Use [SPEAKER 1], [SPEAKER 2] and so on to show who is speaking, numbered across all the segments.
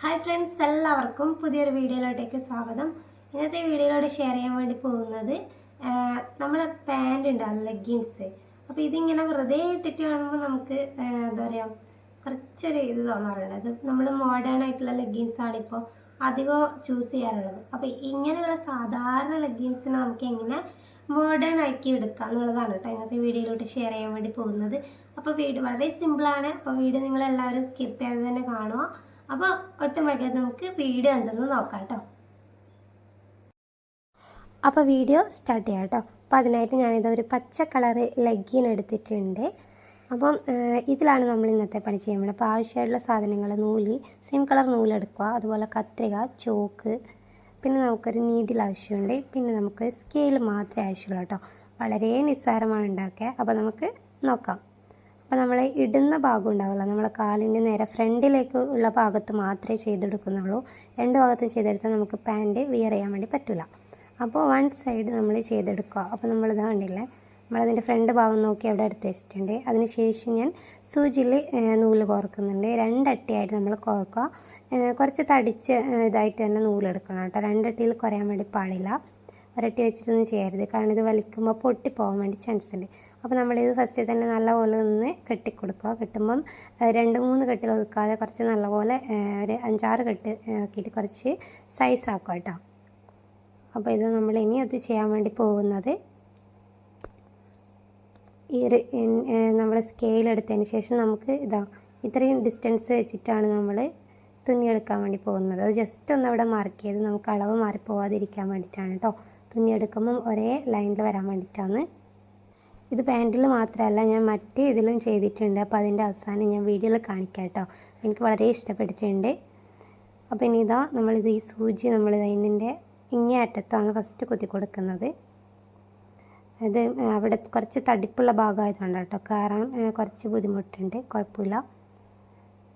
[SPEAKER 1] Hi friends എല്ലാവർക്കും പുതിയൊരു വീഡിയോയിലോട്ടേക്ക് സ്വാഗതം. ഇന്നത്തെ വീഡിയോയിലൂടെ ഷെയർ ചെയ്യാൻ വേണ്ടി പോകുന്നത് നമ്മളെ പാന്റ് ഉണ്ടാവും ലെഗിങ്സ് അപ്പോൾ ഇതിങ്ങനെ വെറുതെ ഇട്ടിട്ട് കാണുമ്പോൾ നമുക്ക് എന്താ പറയുക കുറച്ചൊരു ഇത് തോന്നാറുണ്ട്. അത് നമ്മൾ മോഡേൺ ആയിട്ടുള്ള ലെഗിങ്സ് ആണ് ഇപ്പോൾ അധികം ചൂസ് ചെയ്യാറുള്ളത്. അപ്പോൾ ഇങ്ങനെയുള്ള സാധാരണ ലെഗിങ്സിനെ നമുക്ക് എങ്ങനെ മോഡേൺ ആക്കി എടുക്കുക എന്നുള്ളതാണ് കേട്ടോ ഇന്നത്തെ വീഡിയോയിലോട്ട് ഷെയർ ചെയ്യാൻ വേണ്ടി പോകുന്നത്. അപ്പോൾ വീഡിയോ വളരെ സിമ്പിളാണ് അപ്പോൾ വീഡിയോ നിങ്ങളെല്ലാവരും സ്കിപ്പ് ചെയ്യാതെ തന്നെ കാണുക. അപ്പോൾ ഒട്ടും വൈകാതെ നമുക്ക് വീഡിയോ എന്തെന്ന് നോക്കാം കേട്ടോ അപ്പോൾ വീഡിയോ സ്റ്റാർട്ട് ചെയ്യാം കേട്ടോ അപ്പോൾ അതിനായിട്ട് ഞാനിത് ഒരു പച്ച കളറ് ലെഗിൻ എടുത്തിട്ടുണ്ട്. അപ്പം ഇതിലാണ് നമ്മൾ ഇന്നത്തെ പണി വേണ്ടി അപ്പോൾ ആവശ്യമായിട്ടുള്ള സാധനങ്ങൾ നൂൽ സെയിം കളർ നൂലെടുക്കുക അതുപോലെ കത്രിക ചോക്ക് പിന്നെ നമുക്കൊരു നീഡിൽ ആവശ്യമുണ്ട്. പിന്നെ നമുക്ക് സ്കെയിൽ മാത്രമേ ആവശ്യമുള്ളൂ കേട്ടോ വളരെ നിസ്സാരമാണ് ഉണ്ടാക്കുക. അപ്പോൾ നമുക്ക് നോക്കാം. അപ്പോൾ നമ്മൾ ഇടുന്ന ഭാഗം ഉണ്ടാവില്ല നമ്മളെ കാലിന്റെ നേരെ ഫ്രണ്ടിലേക്ക് ഉള്ള ഭാഗത്ത് മാത്രമേ ചെയ്തെടുക്കുന്നുള്ളൂ. രണ്ട് ഭാഗത്തും ചെയ്തെടുത്താൽ നമുക്ക് പാന്റ് വിയർ ചെയ്യാൻ വേണ്ടി പറ്റില്ല അപ്പോൾ വൺ സൈഡ് നമ്മൾ ചെയ്തെടുക്കുക. അപ്പോൾ നമ്മളിത് കണ്ടില്ലേ? നമ്മളതിന്റെ ഫ്രണ്ട് ഭാഗം നോക്കി അവിടെ എടുത്ത് വെച്ചിട്ടുണ്ട്. അതിന് ശേഷം ഞാൻ സൂചിയിൽ നൂൽ കോർക്കുന്നുണ്ട്. രണ്ടട്ടിയായിട്ട് നമ്മൾ കോർക്കുക. കുറച്ച് തടിച്ച് ഇതായിട്ട് തന്നെ നൂലെടുക്കണം കേട്ടോ. രണ്ടട്ടിയിൽ കുറയാൻ വേണ്ടി പാടില്ല. ഒരട്ടി വെച്ചിട്ടൊന്നും ചെയ്യരുത്. കാരണം ഇത് വലിക്കുമ്പോൾ പൊട്ടി പോകാൻ വേണ്ടി ചാൻസ് ഉണ്ട്. അപ്പോൾ നമ്മളിത് ഫസ്റ്റ് തന്നെ നല്ലപോലെ ഒന്ന് കെട്ടിക്കൊടുക്കുക. കെട്ടുമ്പം രണ്ട് മൂന്ന് കെട്ടിൽ ഒതുക്കാതെ കുറച്ച് നല്ലപോലെ ഒരു അഞ്ചാറ് കെട്ട് ആക്കിയിട്ട് കുറച്ച് സൈസ് ആക്കുക കേട്ടോ. അപ്പോൾ ഇത് നമ്മൾ ഇനി അത് ചെയ്യാൻ വേണ്ടി പോകുന്നത് ഈ ഒരു നമ്മൾ സ്കെയിൽ എടുത്തതിന് ശേഷം നമുക്ക് ഇതാ ഇത്രയും ഡിസ്റ്റൻസ് വെച്ചിട്ടാണ് നമ്മൾ തുന്നിയെടുക്കാൻ വേണ്ടി പോകുന്നത്. അത് ജസ്റ്റ് ഒന്ന് അവിടെ മാർക്ക് ചെയ്ത് നമുക്ക് അളവ് മാറിപ്പോവാതിരിക്കാൻ വേണ്ടിയിട്ടാണ് കേട്ടോ. തുന്നിയെടുക്കുമ്പം ഒരേ ലൈനിൽ വരാൻ വേണ്ടിയിട്ടാണ് ഇത് പാന്റിൽ മാത്രമല്ല ഞാൻ മറ്റ് ഇതിലും ചെയ്തിട്ടുണ്ട്. അപ്പോൾ അതിന്റെ അവസാനം ഞാൻ വീഡിയോയിൽ കാണിക്കാം കേട്ടോ എനിക്ക് വളരെ ഇഷ്ടപ്പെട്ടിട്ടുണ്ട്. അപ്പോൾ ഇനി ഇതാ നമ്മളിത് ഈ സൂചി നമ്മൾ ഇതിന്റെ ഇങ്ങേ അറ്റത്താണ് ഫസ്റ്റ് കുത്തി കൊടുക്കുന്നത്. അത് അവിടെ കുറച്ച് തടിപ്പുള്ള ഭാഗമായതുകൊണ്ട് കേട്ടോ കയറാൻ കുറച്ച് ബുദ്ധിമുട്ടുണ്ട്. കുഴപ്പമില്ല.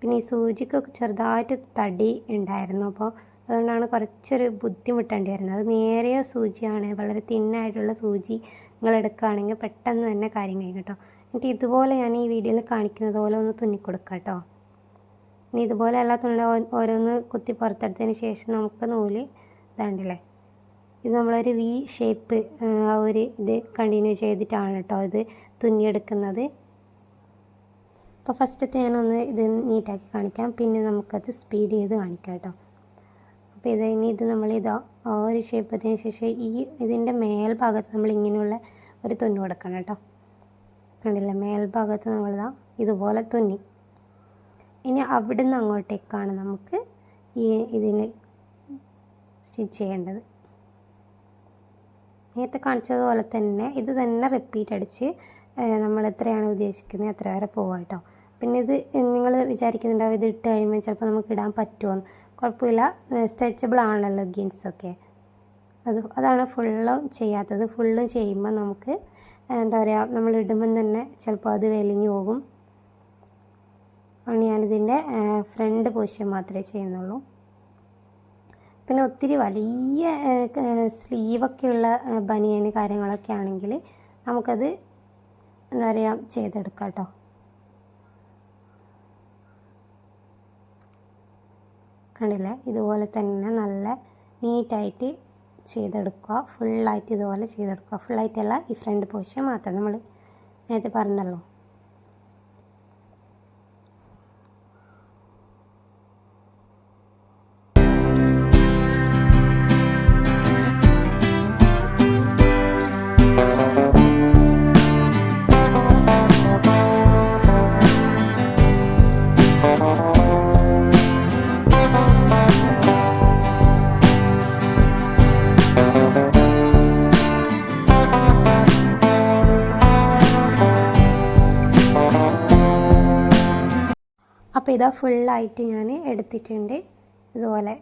[SPEAKER 1] പിന്നെ ഈ സൂചിക്ക് ചെറുതായിട്ട് തടി ഉണ്ടായിരുന്നു. അപ്പോൾ അതുകൊണ്ടാണ് കുറച്ചൊരു ബുദ്ധിമുട്ടേണ്ടി വരുന്നത് അത് നേരിയ സൂചിയാണ്. വളരെ തിന്നായിട്ടുള്ള സൂചി നിങ്ങൾ എടുക്കുകയാണെങ്കിൽ പെട്ടെന്ന് തന്നെ കാര്യം കഴിയും കേട്ടോ. എന്നിട്ട് ഇതുപോലെ ഞാൻ ഈ വീഡിയോയിൽ കാണിക്കുന്നത് പോലെ ഒന്ന് തുന്നിക്കൊടുക്കാം കേട്ടോ. ഇനി ഇതുപോലെ എല്ലാ തുണിയുടെ ഓരോന്ന് കുത്തി പുറത്തെടുത്തതിന് ശേഷം നമുക്ക് നൂൽ ഇതാണ്ടില്ലേ. ഇത് നമ്മളൊരു വി ഷേപ്പ് ആ ഒരു ഇത് കണ്ടിന്യൂ ചെയ്തിട്ടാണ് കേട്ടോ ഇത് തുന്നിയെടുക്കുന്നത്. അപ്പോൾ ഫസ്റ്റത്തെ ഞാനൊന്ന് ഇത് നീറ്റാക്കി കാണിക്കാം. പിന്നെ നമുക്കത് സ്പീഡ് ചെയ്ത് കാണിക്കാം കേട്ടോ. അപ്പോൾ ഇത് ഇനി ഇത് നമ്മൾ ഇത് ആ ഒരു ഷേപ്പ് എത്തിയതിന് ശേഷം ഈ ഇതിന്റെ മേൽഭാഗത്ത് നമ്മൾ ഇങ്ങനെയുള്ള ഒരു തുന്നി കൊടുക്കണം കേട്ടോ. കണ്ടില്ല? മേൽഭാഗത്ത് നമ്മളിതാ ഇതുപോലെ തുന്നി. ഇനി അവിടുന്ന് അങ്ങോട്ടേക്കാണ് നമുക്ക് ഈ ഇതിന് സ്റ്റിച്ച് ചെയ്യേണ്ടത്. നേരത്തെ കാണിച്ചതുപോലെ തന്നെ ഇത് തന്നെ റിപ്പീറ്റ് അടിച്ച് നമ്മൾ എത്രയാണ് ഉദ്ദേശിക്കുന്നത്? എത്ര വരെ പോവാം കേട്ടോ പിന്നെ ഇത് നിങ്ങൾ വിചാരിക്കുന്നുണ്ടാവും ഇത് ഇട്ട് കഴിയുമ്പോൾ ചിലപ്പോൾ നമുക്ക് ഇടാൻ പറ്റുമോ കുഴപ്പമില്ല. സ്ട്രെച്ചബിൾ ആണല്ലോ ലെഗിൻസ് ഒക്കെ. അത് അതാണ് ഫുള്ളും ചെയ്യാത്തത്. ഫുള്ളും ചെയ്യുമ്പോൾ നമുക്ക് എന്താ പറയുക നമ്മൾ ഇടുമ്പം തന്നെ ചിലപ്പോൾ അത് വലിഞ്ഞു പോകും. അതുകൊണ്ട് ഞാനിതിന്റെ ഫ്രണ്ട് പോഷൻ മാത്രമേ ചെയ്യുന്നുള്ളൂ. പിന്നെ ഒത്തിരി വലിയ സ്ലീവൊക്കെയുള്ള ബനിയന് കാര്യങ്ങളൊക്കെ ആണെങ്കിൽ നമുക്കത് എന്താ പറയുക ചെയ്തെടുക്കാം കേട്ടോ. കണ്ടില്ലേ? ഇതുപോലെ തന്നെ നല്ല നീറ്റായിട്ട് ചെയ്തെടുക്കുക. ഫുള്ളായിട്ട് ഇതുപോലെ ചെയ്തെടുക്കുക. ഫുള്ളായിട്ടല്ല ഈ ഫ്രണ്ട് പോഷൻ മാത്രം. നമ്മൾ നേരത്തെ പറഞ്ഞല്ലോ. അപ്പോൾ ഇതാ ഫുള്ളായിട്ട് ഞാൻ എടുത്തിട്ടുണ്ട്. ഇതുപോലെ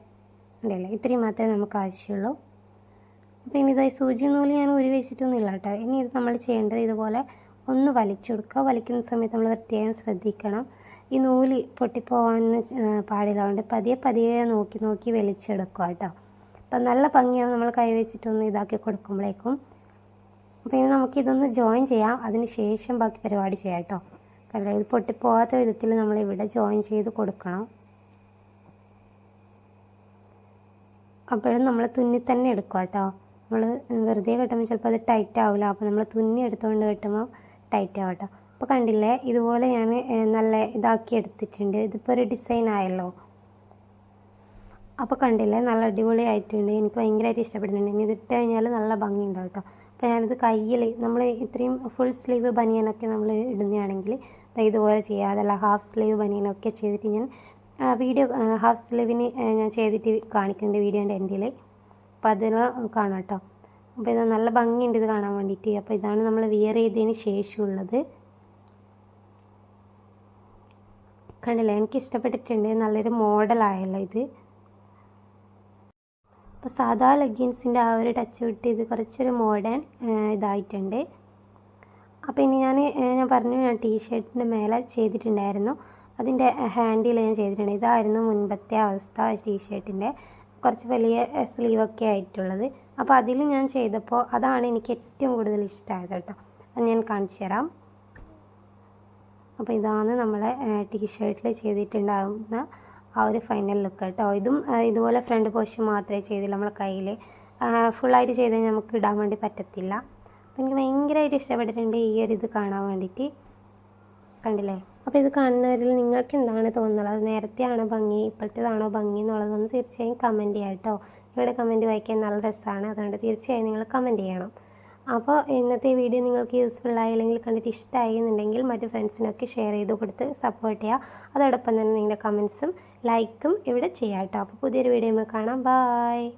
[SPEAKER 1] ഉണ്ടല്ലേ? ഇത്രയും മാത്രമേ നമുക്ക് ആവശ്യമുള്ളൂ. അപ്പോൾ ഇനി ഇതായി സൂചി നൂൽ ഞാൻ ഉരി വെച്ചിട്ടൊന്നുമില്ല കേട്ടോ. ഇനി ഇത് നമ്മൾ ചെയ്യേണ്ടത് ഇതുപോലെ ഒന്ന് വലിച്ചെടുക്കുക വലിക്കുന്ന സമയത്ത് നമ്മൾ പ്രത്യേകം ശ്രദ്ധിക്കണം. ഈ നൂൽ പൊട്ടിപ്പോകാൻ പാടില്ല പതിയെ പതിയെ നോക്കി നോക്കി വലിച്ചെടുക്കുക കേട്ടോ. അപ്പം നല്ല ഭംഗിയാവും നമ്മൾ കൈ വെച്ചിട്ടൊന്ന് ഇതാക്കി കൊടുക്കുമ്പോഴേക്കും. അപ്പോൾ ഇനി നമുക്കിതൊന്ന് ജോയിൻ ചെയ്യാം. അതിന് ശേഷം ബാക്കി പരിപാടി ചെയ്യാം കേട്ടോ. കാരണം ഇത് പൊട്ടിപ്പോകാത്ത വിധത്തിൽ നമ്മൾ ഇവിടെ ജോയിൻ ചെയ്ത് കൊടുക്കണം. അപ്പോഴും നമ്മൾ തുന്നി തന്നെ എടുക്കുക കേട്ടോ. നമ്മൾ വെറുതെ കെട്ടുമ്പോൾ ചിലപ്പോൾ അത് ടൈറ്റ് ആവില്ല. അപ്പോൾ നമ്മൾ തുന്നി എടുത്തുകൊണ്ട് കെട്ടുമ്പോൾ ടൈറ്റ് ആവും കേട്ടോ. അപ്പോൾ കണ്ടില്ലേ? ഇതുപോലെ ഞാൻ നല്ല ഇതാക്കി എടുത്തിട്ടുണ്ട്. ഇതിപ്പോൾ ഒരു ഡിസൈൻ ആയല്ലോ. അപ്പോൾ കണ്ടില്ലേ? നല്ല അടിപൊളി ആയിട്ടുണ്ട്. എനിക്ക് ഭയങ്കരമായിട്ട് ഇഷ്ടപ്പെടുന്നുണ്ട്. ഇനി ഇതിട്ട് കഴിഞ്ഞാൽ നല്ല ഭംഗി ഉണ്ടാവും കേട്ടോ. അപ്പോൾ ഞാനിത് കയ്യിൽ നമ്മൾ ഇത്രയും ഫുൾ സ്ലീവ് ബനിയനൊക്കെ നമ്മൾ ഇടുന്നതാണെങ്കിൽ ഇതുപോലെ ചെയ്യുക അതല്ല ഹാഫ് സ്ലീവ് ബനിയനൊക്കെ ചെയ്തിട്ട് ഞാൻ വീഡിയോ ഹാഫ് സ്ലീവിന് ഞാൻ ചെയ്തിട്ട് കാണിക്കുന്നുണ്ട് വീഡിയോന്റെ എൻഡിൽ അപ്പോൾ അതിന് കാണാം കേട്ടോ. അപ്പോൾ ഇത് നല്ല ഭംഗിയുണ്ട് ഇത് കാണാൻ വേണ്ടിയിട്ട്. അപ്പോൾ ഇതാണ് നമ്മൾ വിയർ ചെയ്തതിന് ശേഷമുള്ളത്. കണ്ടില്ലേ എനിക്ക് ഇഷ്ടപ്പെട്ടിട്ടുണ്ട്. നല്ലൊരു മോഡലായല്ലോ ഇത്. അപ്പോൾ സാധാ ലെഗിൻസിന്റെ ആ ഒരു ടച്ച് വിട്ട് ഇത് കുറച്ചൊരു മോഡേൺ ഇതായിട്ടുണ്ട്. അപ്പോൾ ഇനി ഞാൻ ഞാൻ പറഞ്ഞു ഞാൻ ടീഷർട്ടിന്റെ മേലെ ചെയ്തിട്ടുണ്ടായിരുന്നു. അതിന്റെ ഹാൻഡിൽ ഞാൻ ചെയ്തിട്ടുണ്ട്. ഇതായിരുന്നു മുൻപത്തെ അവസ്ഥ ടീഷർട്ടിന്റെ. കുറച്ച് വലിയ സ്ലീവൊക്കെ ആയിട്ടുള്ളത്. അപ്പോൾ അതിൽ ഞാൻ ചെയ്തപ്പോൾ അതാണ് എനിക്ക് ഏറ്റവും കൂടുതൽ ഇഷ്ടമായത് കേട്ടോ. അത് ഞാൻ കാണിച്ചു തരാം. അപ്പോൾ ഇതാണ് നമ്മളെ ടീഷർട്ടിൽ ചെയ്തിട്ടുണ്ടാകുന്ന ആ ഒരു ഫൈനൽ ലുക്ക് കേട്ടോ. ഇതും ഇതുപോലെ ഫ്രണ്ട് പോഷൻ മാത്രമേ ചെയ്തില്ല നമ്മളെ കയ്യിൽ. ഫുള്ളായിട്ട് ചെയ്ത് നമുക്ക് ഇടാൻ വേണ്ടി പറ്റത്തില്ല. എനിക്ക് ഭയങ്കരമായിട്ട് ഇഷ്ടപ്പെട്ടിട്ടുണ്ട് ഈ ഒരു ഇത് കാണാൻ വേണ്ടിയിട്ട്. കണ്ടില്ലേ? അപ്പോൾ ഇത് കാണുന്നവരിൽ നിങ്ങൾക്ക് എന്താണ് തോന്നുന്നത്? നേരത്തെയാണോ ഭംഗി? ഇപ്പോഴത്തേതാണോ ഭംഗി എന്നുള്ളതൊന്ന് തീർച്ചയായും കമന്റ് ചെയ്യാം കേട്ടോ. നിങ്ങളുടെ കമന്റ് വായിക്കാൻ നല്ല രസമാണ്. അതുകൊണ്ട് തീർച്ചയായും നിങ്ങൾ കമന്റ് ചെയ്യണം. അപ്പോൾ ഇന്നത്തെ വീഡിയോ നിങ്ങൾക്ക് യൂസ്ഫുൾ ആയി അല്ലെങ്കിൽ കണ്ടിട്ട് ഇഷ്ടമായി എന്നുണ്ടെങ്കിൽ മറ്റു ഫ്രണ്ട്സിനൊക്കെ ഷെയർ ചെയ്ത് കൊടുത്ത് സപ്പോർട്ട് ചെയ്യുക. അതോടൊപ്പം തന്നെ നിങ്ങളുടെ കമൻസും ലൈക്കും ഇവിടെ ചെയ്യാം കേട്ടോ. അപ്പോൾ പുതിയൊരു വീഡിയോ കാണാം. ബായ്